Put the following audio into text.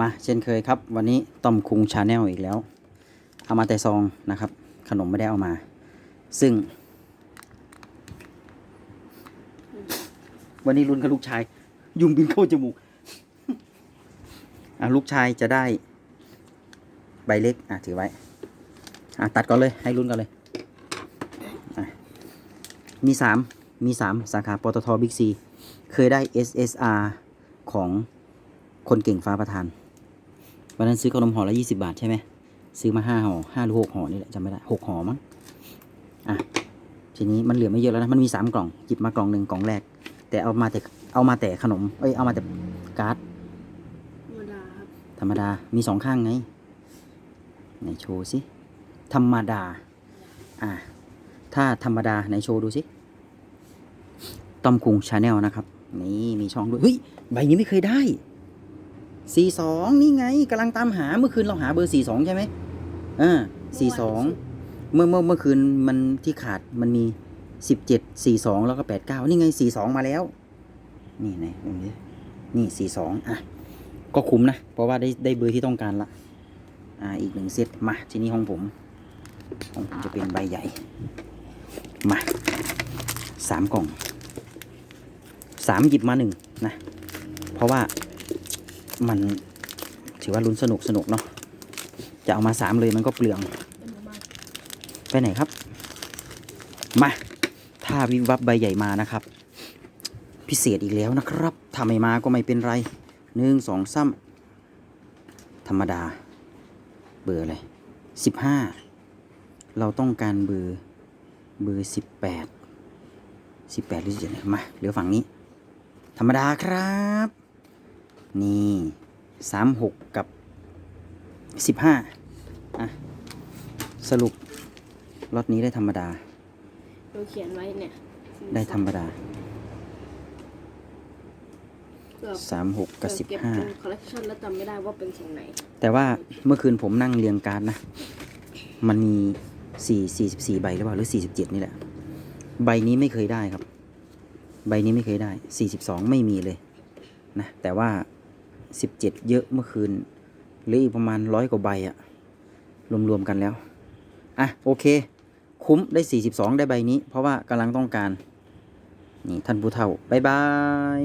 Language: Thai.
มาเช่นเคยครับ วันนี้ต้อมคุงชาแนลอีกแล้ว เอามาแต่ซองนะครับ ขนมไม่ได้เอามา ซึ่ง วันนี้ลุ้นกับลูกชาย ยุงบินเข้าจมูกอะลูกชายจะได้ ใบเล็กอะถือไว้อะตัดก่อนเลยให้ลุ้นกันเลยมีสามมีสามสาขาปตทบิ๊กซีเคยได้ SSR ของคนเก่งฟ้าประธาน วันนั้นซื้อขนมห่อละยี่สิบาทใช่ไหมซื้อมาห้าห่อห้าหรือหกห่อนี่แหละจำไม่ได้หกห่อมั้งอะทีนี้มันเหลือไม่เยอะแล้วนะมันมีสามกล่องหยิบมากล่องหนึ่งกล่องแรก แต่เอามาแต่เอามาแต่ขนมเอ้ยเอามาแต่การ์ดธรรมดาครับธรรมดามีสองข้างไงไหนโชว์สิธรรมดาอ่าถ้าธรรมดาไหนโชว์ดูสิต้อมคุงชาแนลนะครับ นี่มีช่องด้วยเฮ้ยใบนี้ไม่เคยได้ สี่สองนี่ไงกำลังตามหาเมื่อคืนเราหาเบอร์สี่สองใช่ไหมอ่าสี่สองเมื่อเมื่อเมื่อคืนมันที่ขาดมันมีสิบเจ็ดสี่สองแล้วก็แปดเก้านี่ไงสี่สองมาแล้ว นี่ไหนดูดินี่สี่สองอะ ก็คุ้มนะ เพราะว่าได้ได้เบอร์ที่ต้องการละอ่าอีกหนึ่งเซตมาทีนี้ห้องผมห้องผมจะเป็นใบใหญ่ มาสามกล่องสามหยิบมาหนึ่งนะ เพราะว่า มันถือว่าลุ้นสนุกสนุกเนาะจะเอามาสามเลยมันก็เปลือง ไปไหนครับ มาถ้าวิบวับใบใหญ่มานะครับ พิเศษอีกแล้วนะครับถ้าไม่มาก็ไม่เป็นไรหนึ่งสองซ้ำธรรมดา เบอร์อะไรสิบห้าเราต้องการเบอร์เบอร์สิบแปดสิบแปดหรือสิบเจ็ดมาเหลือฝั่งนี้ ธรรมดาครับ นี่สามหกกับสิบห้าอะ สรุปล็อตนี้ได้ธรรมดา เราเขียนไว้เนี่ยได้ธรรมดาเกือบสามหกกับสิบเก็บห้าเป็นคอลเลกชันแล้วจำไม่ได้ว่าเป็นของไหน แต่ว่าเมื่อคืนผมนั่งเรียงการ์ดนะ มันมีสี่สี่สิบสี่ใบหรือเปล่าหรือสี่สิบเจ็ดนี่แหละ ใบนี้ไม่เคยได้ครับ ใบนี้ไม่เคยได้สี่สิบสองไม่มีเลยนะ แต่ว่า สิบเจ็ดเยอะเมื่อคืนหรืออีกประมาณร้อยกว่าใบอะรวมๆกันแล้ว อะ โอเค คุ้มได้สี่สิบสองได้ใบนี้ เพราะว่ากำลังต้องการ นี่ ท่านผู้เฒ่า บ๊ายบาย